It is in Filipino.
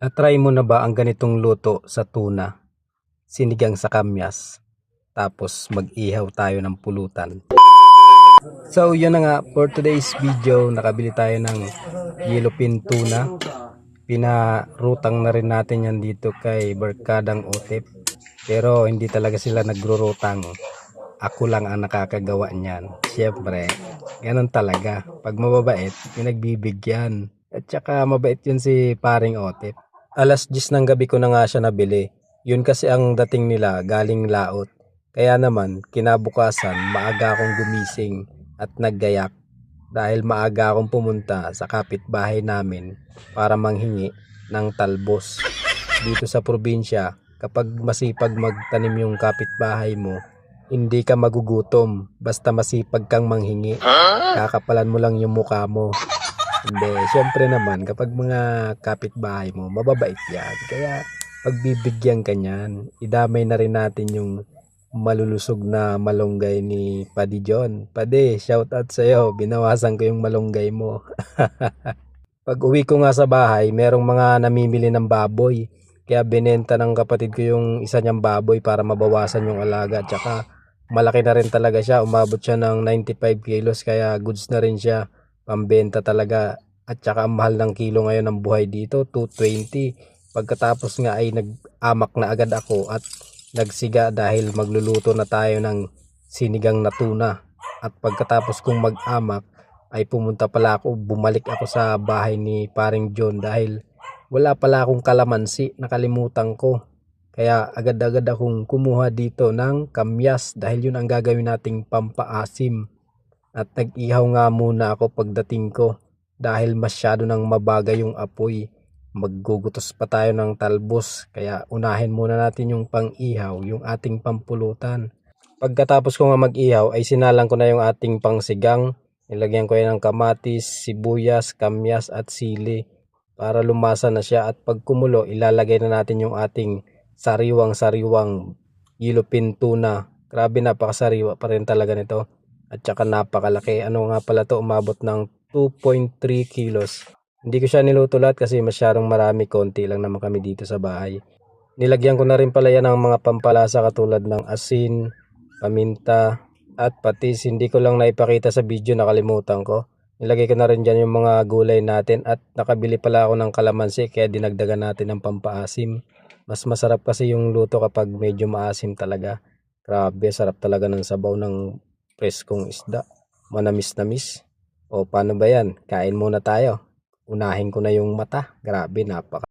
Na-try mo na ba ang ganitong luto sa tuna? Sinigang sa kamyas. Tapos mag-ihaw tayo ng pulutan. So yun na nga, for today's video, nakabili tayo ng yellowfin tuna. Pinarutang na rin natin yan dito kay Barkadang Otep. Pero hindi talaga sila nagrurutang. Ako lang ang nakakagawa niyan. Siyempre, ganun talaga. Pag mababait, pinagbibigyan. At saka mabait yun si paring Otep. Alas 10 ng gabi ko na nga siya nabili. Yun kasi ang dating nila galing laot. Kaya naman, kinabukasan, maaga akong gumising at naggayak dahil maaga akong pumunta sa kapitbahay namin para manghingi ng talbos. Dito sa probinsya, kapag masipag magtanim yung kapitbahay mo, hindi ka magugutom basta masipag kang manghingi. Kakapalan mo lang yung mukha mo. Hindi, syempre naman kapag mga kapitbahay mo, mababait yan. Kaya pagbibigyan ka niyan, idamay na rin natin yung malulusog na malunggay ni Padi John. Padi, shout out sa'yo. Binawasan ko yung malunggay mo. Pag uwi ko nga sa bahay, merong mga namimili ng baboy. Kaya binenta ng kapatid ko yung isa niyang baboy para mabawasan yung alaga. Tsaka malaki na rin talaga siya. Umabot siya ng 95 kilos kaya goods na rin siya. Pambenta talaga. At saka ang mahal ng kilo ngayon ng buhay dito, 220. Pagkatapos nga ay nag-amak na agad ako at nagsiga dahil magluluto na tayo ng sinigang na tuna. At pagkatapos kong mag-amak ay pumunta pala ako, bumalik ako sa bahay ni paring John dahil wala pala akong kalamansi, nakalimutan ko. Kaya agad-agad akong kumuha dito ng kamyas dahil yun ang gagawin nating pampaasim. At nag-ihaw nga muna ako pagdating ko dahil masyado nang mabagay yung apoy. Maggugutos pa tayo ng talbos kaya unahin muna natin yung pang-ihaw, yung ating pampulutan. Pagkatapos ko nga mag-ihaw ay sinalang ko na yung ating pangsigang. Nilagyan ko yan ng kamatis, sibuyas, kamyas at sili para lumasa na siya at pag kumulo ilalagay na natin yung ating sariwang-sariwang yellowfin tuna. Grabe napakasariwa pa rin talaga nito at saka napakalaki. Ano nga pala to umabot ng 2.3 kilos. Hindi ko siya niluto lahat kasi masyadong marami, konti lang naman kami dito sa bahay. Nilagyan ko na rin pala yan ng mga pampalasa katulad ng asin, paminta, at patis. Hindi ko lang naipakita sa video, nakalimutan ko. Nilagay ko na rin dyan yung mga gulay natin at nakabili pala ako ng kalamansi kaya dinagdagan natin ng pampaasim. Mas masarap kasi yung luto kapag medyo maasim talaga. Grabe, sarap talaga ng sabaw ng preskong isda. Manamis-namis. O paano ba yan? Kain muna tayo. Unahin ko na yung mata. Grabe, napaka